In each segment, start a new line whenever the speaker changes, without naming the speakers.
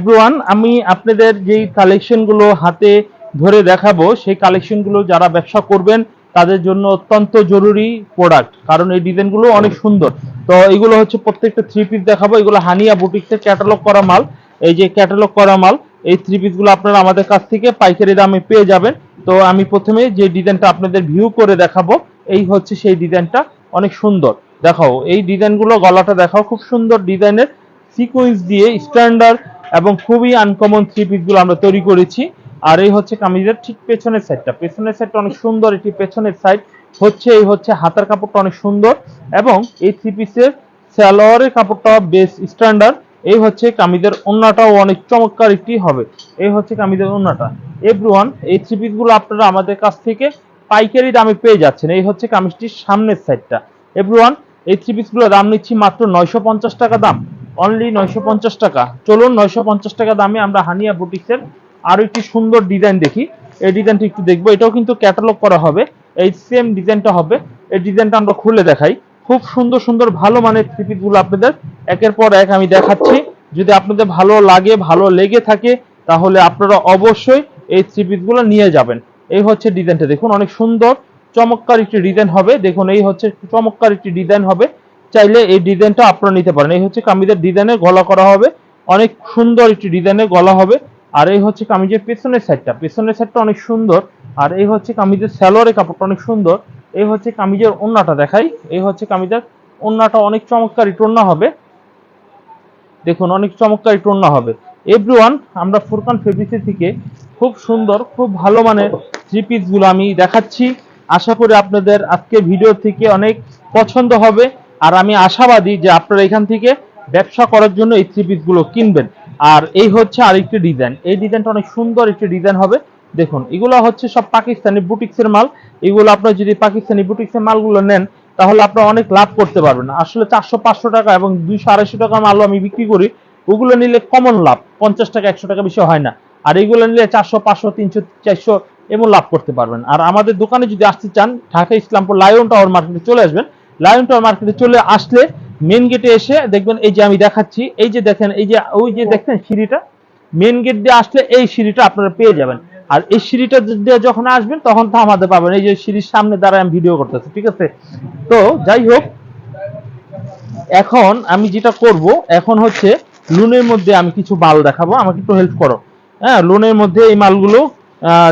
Everyone আমি আপনাদের যেই কালেকশনগুলো হাতে ধরে দেখাবো, সেই কালেকশনগুলো যারা ব্যবসা করবেন, তাদের জন্য অত্যন্ত জরুরি প্রোডাক্ট কারণ এই ডিজাইনগুলো অনেক সুন্দর। তো এগুলো হচ্ছে প্রত্যেকটা থ্রি পিস দেখাবো, এগুলো হানিয়া বুটিক্সের ক্যাটালগ করা মাল। এই যে ক্যাটালগ করা মাল, এই থ্রি পিসগুলো আপনারা আমাদের কাছ থেকে পাইকারি দামে পেয়ে যাবেন। তো আমি প্রথমে যে ডিজাইনটা আপনাদের ভিউ করে দেখাবো, এই হচ্ছে সেই ডিজাইনটা অনেক সুন্দর। দেখাও, এই ডিজাইনগুলো গলাটা দেখাও, খুব সুন্দর ডিজাইনের সিকোয়েন্স দিয়ে স্ট্যান্ডার্ড এবং খুবই আনকমন থ্রি পিসগুলো আমরা তৈরি করেছি। আর এই হচ্ছে কামিজের ঠিক পেছনের সাইডটা পেছনের সাইডটা অনেক সুন্দর, এটি পেছনের সাইড হচ্ছে, এই হচ্ছে হাতার কাপড়টা অনেক সুন্দর এবং এই থ্রি পিসের সালোয়ারের কাপড়টা বেশ স্ট্যান্ডার্ড এই হচ্ছে কামিজের ওন্নাটাও অনেক চমৎকার একটি হবে। এই হচ্ছে কামিজের ওন্নাটা। এভরিওয়ান এই থ্রি পিসগুলো আপনারা আমাদের কাছ থেকে পাইকারি দামে পেয়ে যাচ্ছেন। এই হচ্ছে কামিজটির সামনের সাইডটা এভরিওয়ান এই থ্রি পিসগুলো দাম নিচ্ছি মাত্র নয়শো পঞ্চাশ টাকা দাম। অনলি নয়শো পঞ্চাশ টাকা। চলুন নয়শো পঞ্চাশ টাকা দামে আমরা হানিয়া বুটিক্সের আরও একটি সুন্দর ডিজাইন দেখি। এই ডিজাইনটা একটু দেখব। এটাও কিন্তু ক্যাটালগ করা হবে। এই সেম ডিজাইনটা হবে। এই ডিজাইনটা আমরা খুলে দেখাই। খুব সুন্দর সুন্দর, ভালো মানের থ্রি পিসগুলো আপনাদের। একের পর এক আমি দেখাচ্ছি। যদি আপনাদের ভালো লাগে, ভালো লেগে থাকে, তাহলে আপনারা অবশ্যই এই থ্রি পিসগুলো নিয়ে যাবেন। এই হচ্ছে ডিজাইনটা দেখুন, অনেক সুন্দর, চমৎকার একটি ডিজাইন হবে। দেখুন, এই হচ্ছে চমৎকার একটি ডিজাইন হবে। চাইলে এই ডিজাইনটা আপনারা নিতে পারেন। এই হচ্ছে কামিজের ডিজাইনের গলা করা হবে। অনেক সুন্দর একটি ডিজাইনের গলা হবে। আর এই হচ্ছে কামিজের পেছনের সাইডটা পেছনের সাইডটা অনেক সুন্দর। আর এই হচ্ছে কামিজের স্যালোয়ারের কাপড়টা অনেক সুন্দর। এই হচ্ছে কামিজের ওন্নাটা দেখাই। এই হচ্ছে কামিজের ওন্নাটা অনেক চমৎকার ইটোন্না হবে। দেখুন, অনেক চমৎকার ইটোন্না হবে। এভরিওয়ান আমরা ফুরকান ফেব্রিক্স থেকে খুব সুন্দর, খুব ভালো মানের থ্রি পিসগুলো আমি দেখাচ্ছি। আশা করি আপনাদের আজকে ভিডিও থেকে অনেক পছন্দ হবে। আর আমি আশাবাদী যে আপনারা এখান থেকে ব্যবসা করার জন্য এই থ্রি পিসগুলো কিনবেন। আর এই হচ্ছে আরেকটি ডিজাইন এই ডিজাইনটা অনেক সুন্দর একটি ডিজাইন হবে। দেখুন, এগুলো হচ্ছে সব পাকিস্তানি বুটিক্সের মাল। এগুলো আপনার যদি পাকিস্তানি বুটিক্সের মালগুলো নেন, তাহলে আপনারা অনেক লাভ করতে পারবেন। আসলে চারশো, পাঁচশো টাকা এবং দুইশো, আড়াইশো টাকার মালও আমি বিক্রি করি। ওগুলো নিলে কমন লাভ। পঞ্চাশ টাকা, একশো টাকা বেশি হয় না। আর এগুলো নিলে চারশো, পাঁচশো, তিনশো, চারশো এমন লাভ করতে পারবেন। আর আমাদের দোকানে যদি আসতে চান, ঢাকা ইসলামপুর লায়ন টাওয়ার মার্কেটে চলে আসবেন। লায়ন টাওয়ার মার্কেটে চলে আসলে মেন গেটে এসে দেখবেন এই যে আমি দেখাচ্ছি, এই যে দেখেন, এই যে, ওই যে দেখছেন সিঁড়িটা? মেন গেট দিয়ে আসলে এই সিঁড়িটা আপনারা পেয়ে যাবেন। আর এই সিঁড়িটা দিয়ে যখন আসবেন, তখন তো আমাদের পাবেন। এই যে সিঁড়ির সামনে দাঁড়ায় আমি ভিডিও করতেছি, ঠিক আছে? তো যাই হোক, এখন আমি যেটা করব, এখন হচ্ছে লোনের মধ্যে আমি কিছু মাল দেখাবো। আমাকে একটু হেল্প করো। হ্যাঁ লোনের মধ্যে এই মালগুলো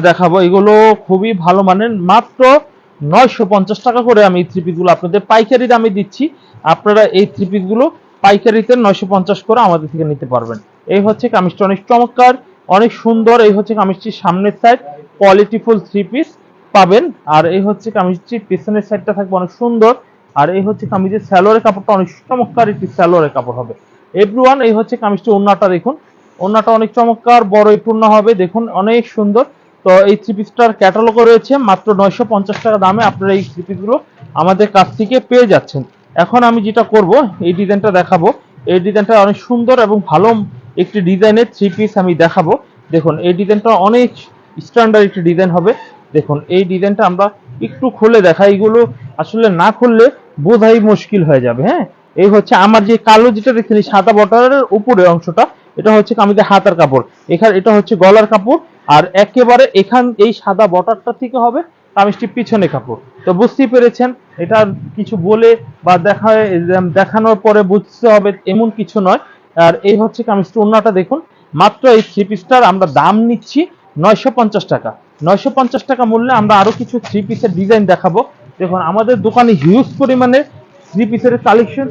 দেখাবো। এগুলো খুবই ভালো মানের। মাত্র নয়শো পঞ্চাশ টাকা করে আমি এই থ্রি পিসগুলো আপনাদের পাইকারি দামে দিচ্ছি। আপনারা এই থ্রি পিসগুলো পাইকারিতে নয়শো পঞ্চাশ করে আমাদের থেকে নিতে পারবেন। এই হচ্ছে কামিজটা অনেক চমৎকার, অনেক সুন্দর। এই হচ্ছে কামিজটির সামনের সাইড কোয়ালিটিফুল থ্রি পিস পাবেন। আর এই হচ্ছে কামিজটির পিছনের সাইডটা থাকবে অনেক সুন্দর। আর এই হচ্ছে কামিজের স্যালোয়ারের কাপড়টা অনেক চমৎকার একটি স্যালোয়ারের কাপড় হবে। এভরিওয়ান এই হচ্ছে কামিজটি ওন্নাটা দেখুন। ওন্নাটা অনেক চমৎকার, বড় ওন্না হবে। দেখুন, অনেক সুন্দর। তো এই থ্রি পিসটার ক্যাটালগও রয়েছে মাত্র নয়শো পঞ্চাশ টাকা দামে আপনারা এই থ্রি পিসগুলো আমাদের কাছ থেকে পেয়ে যাচ্ছেন। এখন আমি যেটা করব, এই ডিজাইনটা দেখাবো। এই ডিজাইনটা অনেক সুন্দর এবং ভালো একটি ডিজাইনের থ্রি পিস আমি দেখাবো। দেখুন, এই ডিজাইনটা অনেক স্ট্যান্ডার্ড একটি ডিজাইন হবে। দেখুন, এই ডিজাইনটা আমরা একটু খুলে দেখাই এগুলো আসলে না খুললে বোঝাই মুশকিল হয়ে যাবে হ্যাঁ? এই হচ্ছে আমার যে কালো যেটা দেখছেন সাদা বটারের উপরে অংশটা এটা হচ্ছে কামিজের হাতার কাপড়। এখানে এটা হচ্ছে গলার কাপড়, আর একেবারে এখান, এই সাদা বটারটা থেকে হবে কামিজটি পিছনে কাপড়। তো বুঝতেই পেরেছেন, এটা কিছু বলে বা দেখা দেখানোর পরে বুঝতে হবে এমন কিছু নয়। আর এই হচ্ছে কামিজটি অন্যটা দেখুন, মাত্র এই থ্রি পিসটার আমরা দাম নিচ্ছি নয়শো পঞ্চাশ টাকা। নয়শো পঞ্চাশ টাকা মূল্যে আমরা আরও কিছু থ্রি পিসের ডিজাইন দেখাবো। দেখুন, আমাদের দোকানে হিউজ পরিমাণে থ্রি পিসের কালেকশন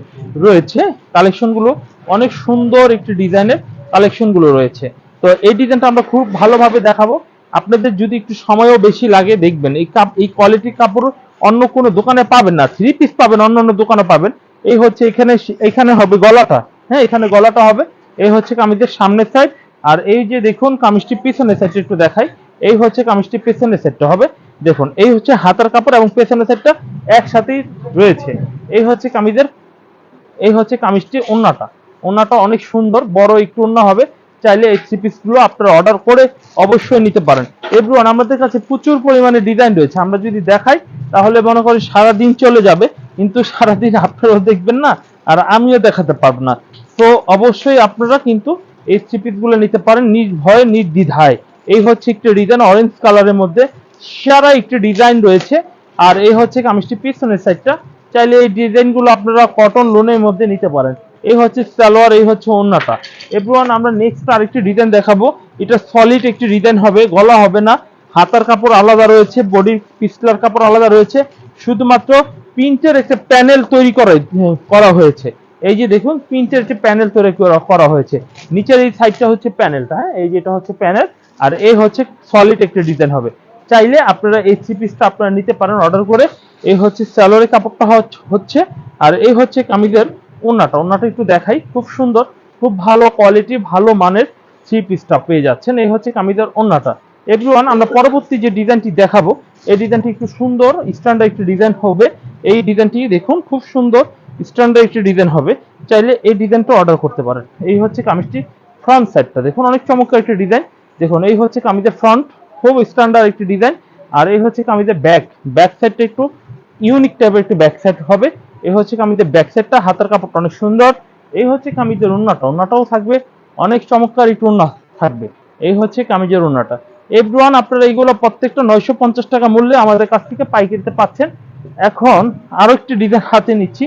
রয়েছে। কালেকশনগুলো অনেক সুন্দর একটি ডিজাইনের। কালেকশনগুলো রয়েছে। তো এই ডিজাইনটা আমরা খুব ভালোভাবে দেখাবো। আপনাদের যদি একটু সময়ও বেশি লাগে, দেখবেন এই কাপ এই কোয়ালিটির কাপড় অন্য কোনো দোকানে পাবেন না। থ্রি পিস পাবেন, অন্য অন্য দোকানে পাবেন। এই হচ্ছে এখানে এখানে হবে গলাটা। হ্যাঁ এখানে গলাটা হবে। এই হচ্ছে কামিজের সামনের সাইড আর এই যে দেখুন কামিজটি পিছনের সাইডটা একটু দেখাই। এই হচ্ছে কামিজটি পেছনের সেটটা হবে। দেখুন, এই হচ্ছে হাতার কাপড় এবং পেছনের সেটটা একসাথেই রয়েছে। এই হচ্ছে কামিজের এই হচ্ছে কামিজটি ওন্নাটা। ওন্নাটা অনেক সুন্দর, বড় একটু ওন্না হবে। চাইলে এই থ্রি পিসগুলো আপনারা অর্ডার করে অবশ্যই নিতে পারেন। এভরিওয়ান, আমাদের কাছে প্রচুর পরিমাণে ডিজাইন রয়েছে। আমরা যদি দেখাই, তাহলে মনে করি সারাদিন চলে যাবে। কিন্তু সারাদিন আপনারাও দেখবেন না, আর আমিও দেখাতে পারব না। তো অবশ্যই আপনারা কিন্তু এই থ্রি পিসগুলো নিতে পারেন নিজ ভয়ে নির্দ্বিধায়। এই হচ্ছে একটি ডিজাইন অরেঞ্জ কালারের মধ্যে। সারা একটি ডিজাইন রয়েছে। আর এই হচ্ছে কামিজটি পিছনের সাইডটা চাইলে এই ডিজাইনগুলো আপনারা কটন লোনের মধ্যে নিতে পারেন। এই হচ্ছে সালোয়ার, এই হচ্ছে ওন্নাটা। এভরিওয়ান আমরা নেক্সট আরেকটি ডিজাইন দেখাবো। এটা সলিড একটি ডিজাইন হবে, গলা হবে না। হাতার কাপড় আলাদা রয়েছে বডির পিছলার কাপড় আলাদা রয়েছে। শুধুমাত্র প্রিন্টের একটা প্যানেল তৈরি করা করা হয়েছে। এই যে দেখুন, প্রিন্টের একটা প্যানেল তৈরি করা- করা হয়েছে। নিচের এই সাইডটা হচ্ছে প্যানেলটা হ্যাঁ? এই যেটা হচ্ছে প্যানেল আর এই হচ্ছে সলিড একটা ডিজাইন হবে। চাইলে আপনারা এই থ্রি পিসটা আপনারা নিতে পারেন অর্ডার করে। এই হচ্ছে স্যালোয়ারের কাপড়টা হচ্ছে, আর এই হচ্ছে কামিজের ওন্নাটা ওন্নাটা একটু দেখাই। খুব সুন্দর, খুব ভালো কোয়ালিটি ভালো মানের থ্রি পিসটা পেয়ে যাচ্ছেন। এই হচ্ছে কামিজের ওন্নাটা এভরিওয়ান আমরা পরবর্তী যে ডিজাইনটি দেখাবো, এই ডিজাইনটি একটু সুন্দর স্ট্যান্ডার্ড একটি ডিজাইন হবে। এই ডিজাইনটি দেখুন, খুব সুন্দর স্ট্যান্ডার্ড একটি ডিজাইন হবে। চাইলে এই ডিজাইনটা অর্ডার করতে পারেন। এই হচ্ছে কামিজটি ফ্রন্ট সাইডটা দেখুন, অনেক চমৎকার একটি ডিজাইন দেখুন, এই হচ্ছে কামিজের ফ্রন্ট খুব স্ট্যান্ডার্ড একটি ডিজাইন আর এই হচ্ছে কামিজের ব্যাক ব্যাক সাইডটা একটু ইউনিক টাইপের একটি ব্যাক সাইড হবে। এই হচ্ছে কামিজের ব্যাক সাইডটা হাতের কাপড়টা অনেক সুন্দর। এই হচ্ছে কামিজের উন্নাটা উন্নাটাও থাকবে, অনেক চমৎকার একটু উন্না থাকবে। এই হচ্ছে কামিজের উন্নাটা এভরিওয়ান আপনারা এইগুলো প্রত্যেকটা নয়শো পঞ্চাশ টাকা মূল্যে আমাদের কাছ থেকে পাইকারিতে পাচ্ছেন। এখন আরও একটি ডিজাইন হাতে নিচ্ছি।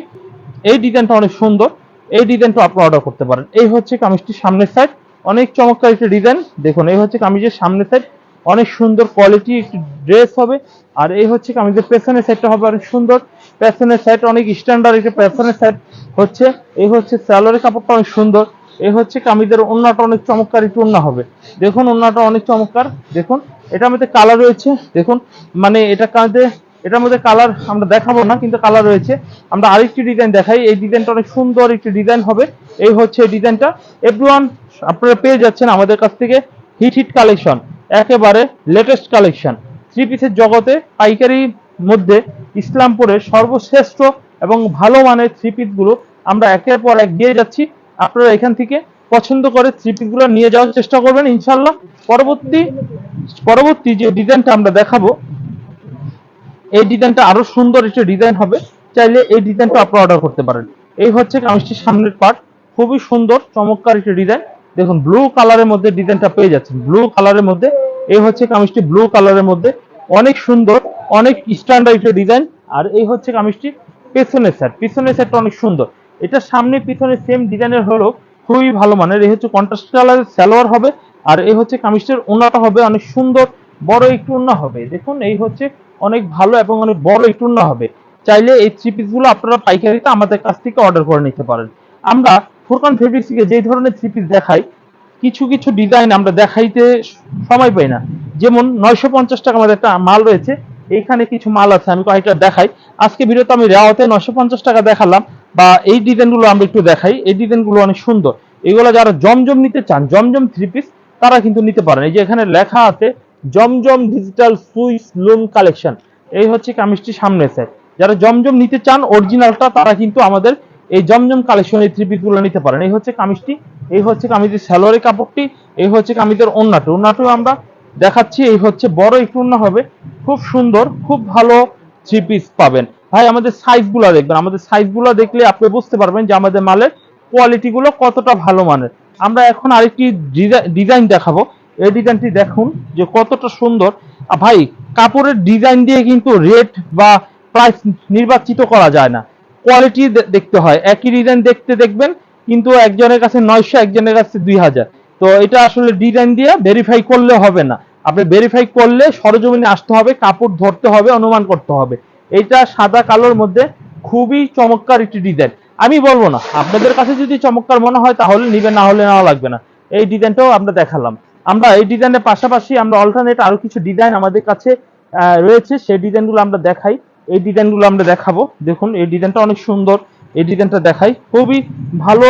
এই ডিজাইনটা অনেক সুন্দর। এই ডিজাইনটা আপনি অর্ডার করতে পারেন। এই হচ্ছে কামিজটির সামনের সাইড অনেক চমৎকার একটি ডিজাইন দেখুন, এই হচ্ছে কামিজের সামনের সাইড অনেক সুন্দর কোয়ালিটি একটি ড্রেস হবে। আর এই হচ্ছে কামিজের পেছনের সাইডটা হবে অনেক সুন্দর, পেছনের সাইড অনেক স্ট্যান্ডার্ড একটি পেছনের সাইড হচ্ছে, এই হচ্ছে স্যালোয়ারের কাপড়টা অনেক সুন্দর, এই হচ্ছে কামিজের ওন্নাটা অনেক চমৎকার, একটু ওন্না হবে। দেখুন ওন্নাটা অনেক চমৎকার, দেখুন, এটার মধ্যে কালার রয়েছে, দেখুন মানে এটা কাঁধে এটার মধ্যে কালার আমরা দেখাবো না, কিন্তু কালার রয়েছে। আমরা আরেকটি ডিজাইন দেখাই, এই ডিজাইনটা অনেক সুন্দর একটি ডিজাইন হবে, এই হচ্ছে এই ডিজাইনটা এভরিওয়ান আপনারা পেয়ে যাচ্ছেন আমাদের কাছ থেকে হিট হিট কালেকশন একেবারে লেটেস্ট কালেকশন থ্রি পিসের জগতে পাইকারি মধ্যে ইসলামপুরের সর্বশ্রেষ্ঠ এবং ভালো মানের থ্রি পিসগুলো আমরা একের পর এক দিয়ে যাচ্ছি। আপনারা এখান থেকে পছন্দ করে থ্রি পিসগুলো নিয়ে যাওয়ার চেষ্টা করবেন ইনশাল্লাহ পরবর্তী পরবর্তী যে ডিজাইনটা আমরা দেখাবো, এই ডিজাইনটা আরও সুন্দর একটা ডিজাইন হবে। চাইলে এই ডিজাইনটা আপনারা অর্ডার করতে পারেন। এই হচ্ছে কামিজটির সামনের পার্ট খুবই সুন্দর, চমৎকার একটা ডিজাইন। দেখুন ব্লু কালারের মধ্যে ডিজাইনটা পেয়ে যাচ্ছেন। ব্লু কালারের মধ্যে এই হচ্ছে কামিজটি ব্লু কালারের মধ্যে। অনেক সুন্দর, অনেক স্ট্যান্ডার্ড ডিজাইন আর এই হচ্ছে কামিজটি পেছনের সাইড পিছনের সাইডটা অনেক সুন্দর। এটা সামনে পিছনে সেম ডিজাইনের হলো খুবই ভালো মানের। এই হচ্ছে কন্ট্রাস্ট কালারের সালোয়ার হবে। আর এই হচ্ছে কামিজটির ওনাটা হবে অনেক সুন্দর, বড় একটু ওন্না হবে। দেখুন, এই হচ্ছে অনেক ভালো এবং অনেক বড় একটু ওন্না হবে। চাইলে এই থ্রি পিসগুলো আপনারা পাইকারিতে আমাদের কাছ থেকে অর্ডার করে নিতে পারেন। আমরা ফুরকান ফেব্রিক্স থেকে যে ধরনের থ্রি পিস দেখাই কিছু কিছু ডিজাইন আমরা দেখাইতে সময় পাই না। যেমন নয়শো পঞ্চাশ টাকা আমাদের একটা মাল রয়েছে, এইখানে কিছু মাল আছে, আমি কয়েকটা দেখাই। আজকে ভিডিওতে আমি রেওয়াতে নয়শো পঞ্চাশ টাকা দেখালাম, বা এই ডিজাইনগুলো আমরা একটু দেখাই। এই ডিজাইনগুলো অনেক সুন্দর। এগুলো যারা জমজম নিতে চান, জমজম থ্রি পিস তারা কিন্তু নিতে পারেন। এই যে এখানে লেখা আছে, Zamzam digital Swiss loom collection এই হচ্ছে কামিজটি সামনে স্যার যারা জমজম নিতে চান অরিজিনালটা তারা কিন্তু আমাদের এই জমজম কালেকশন এই থ্রি পিসগুলো নিতে পারেন। এই হচ্ছে কামিজটি। এই হচ্ছে কামিজের স্যালোয়ারের কাপড়টি, এই হচ্ছে কামিজের ওন্নাটা ওন্নাটাও আমরা দেখাচ্ছি, এই হচ্ছে বড় একটু ওন্না হবে। খুব সুন্দর, খুব ভালো থ্রি পিস পাবেন। ভাই, আমাদের সাইজগুলো দেখবেন। আমাদের সাইজগুলো দেখলে আপনি বুঝতে পারবেন যে আমাদের মালের কোয়ালিটি গুলো কতটা ভালো মানের। আমরা এখন আরেকটি ডিজাইন দেখাবো। এই ডিজাইনটি দেখুন যে কতটা সুন্দর। ভাই, কাপড়ের ডিজাইন দিয়ে কিন্তু রেট বা প্রাইস নির্বাচিত করা যায় না। কোয়ালিটি দেখতে হয়। একই ডিজাইন দেখতে দেখবেন কিন্তু একজনের কাছে নয়শো, একজনের কাছে দুই হাজার। তো এটা আসলে ডিজাইন দিয়ে ভেরিফাই করলে হবে না। আপনি ভেরিফাই করলে সরজমিনে আসতে হবে, কাপড় ধরতে হবে, অনুমান করতে হবে। এটা সাদা কালোর মধ্যে খুবই চমৎকার একটি ডিজাইন। আমি বলব না, আপনাদের কাছে যদি চমৎকার মনে হয় তাহলে নিবে না হলে নেওয়া লাগবে না। এই ডিজাইনটাও আমরা দেখালাম। আমরা এই ডিজাইনের পাশাপাশি আমরা অল্টারনেট আরও কিছু ডিজাইন আমাদের কাছে রয়েছে। সেই ডিজাইনগুলো আমরা দেখাই। এই ডিজাইনগুলো আমরা দেখাবো। দেখুন, এই ডিজাইনটা অনেক সুন্দর। এই ডিজাইনটা দেখাই। খুবই ভালো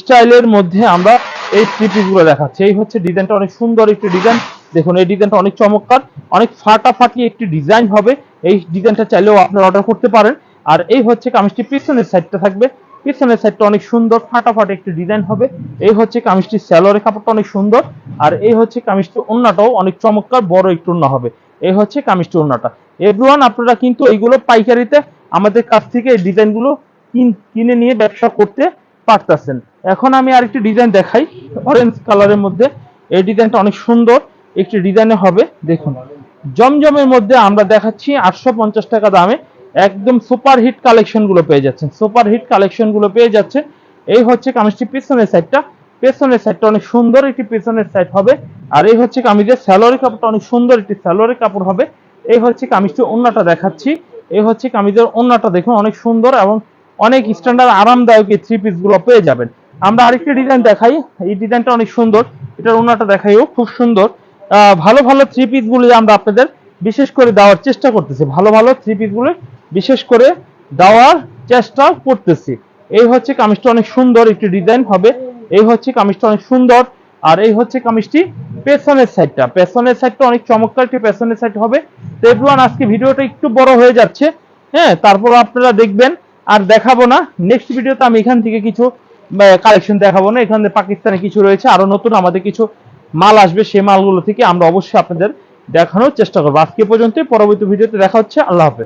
স্টাইলের মধ্যে আমরা এই থ্রি গুলো দেখাচ্ছি। এই হচ্ছে ডিজাইনটা অনেক সুন্দর একটি ডিজাইন। দেখুন, এই ডিজাইনটা অনেক চমৎকার, অনেক ফাটাফাটি একটি ডিজাইন হবে। এই ডিজাইনটা চাইলেও আপনারা অর্ডার করতে পারেন। আর এই হচ্ছে কামিজটি পিছনের সাইডটা থাকবে। পিছনের সাইডটা অনেক সুন্দর, ফাটাফাটি একটি ডিজাইন হবে। এই হচ্ছে কামিজটির স্যালোয়ারের কাপড়টা অনেক সুন্দর। আর এই হচ্ছে কামিজটি ওন্নাটাও অনেক চমৎকার, বড় একটু ওন্না হবে। এই হচ্ছে কামিজটি ওন্নাটা এভরিওয়ান, আপনারা কিন্তু এইগুলো পাইকারিতে আমাদের কাছ থেকে এই ডিজাইনগুলো কিন- নিয়ে ব্যবসা করতে পারতেছেন। এখন আমি আরেকটি ডিজাইন দেখাই অরেঞ্জ কালারের মধ্যে। এই ডিজাইনটা অনেক সুন্দর, একটি ডিজাইনে হবে, দেখুন। জমজমের মধ্যে আমরা দেখাচ্ছি আটশো পঞ্চাশ টাকা দামে একদম সুপার হিট কালেকশনগুলো পেয়ে যাচ্ছেন। সুপার হিট কালেকশনগুলো পেয়ে যাচ্ছে এই হচ্ছে কামিজটি পিছনের সাইডটা পেছনের সাইডটা অনেক সুন্দর একটি পেছনের সাইড হবে। আর এই হচ্ছে কামিজের স্যালোরি কাপড়টা অনেক সুন্দর একটি স্যালোরি কাপড় হবে। এই হচ্ছে কামিজটি অন্যটা দেখাচ্ছি। এই হচ্ছে কামিজের অন্যটা দেখুন, অনেক সুন্দর এবং অনেক স্ট্যান্ডার্ড আরামদায়ক এই থ্রি পিসগুলো পেয়ে যাবেন। আমরা আরেকটি ডিজাইন দেখাই। এই ডিজাইনটা অনেক সুন্দর। এটার অন্যটা দেখাইও, খুব সুন্দর। ভালো ভালো থ্রি পিস গুলি আমরা আপনাদের বিশেষ করে দেওয়ার চেষ্টা করতেছি। ভালো ভালো থ্রি পিস গুলি বিশেষ করে দেওয়ার চেষ্টা করতেছি। এই হচ্ছে কামিজটা অনেক সুন্দর একটি ডিজাইন হবে। এই হচ্ছে কামিজটা অনেক সুন্দর। আর এই হচ্ছে কামিজটি পেছনের সাইডটা পেছনের সাইডটা অনেক চমৎকার একটি পেছনের সাইড হবে। তো এভরিওয়ান আজকে ভিডিওটা একটু বড় হয়ে যাচ্ছে। হ্যাঁ তারপর আপনারা দেখবেন আর দেখাবো না। নেক্সট ভিডিওতে আমি এখান থেকে কিছু কালেকশন দেখাবো না। এখানে পাকিস্তানে কিছু রয়েছে, আরও নতুন আমাদের কিছু মাল আসবে সেই মালগুলো থেকে আমরা অবশ্যই আপনাদের দেখানোর চেষ্টা করব। আজকে পর্যন্ত পরবর্তী ভিডিওতে দেখা হচ্ছে। আল্লাহ হাফেজ।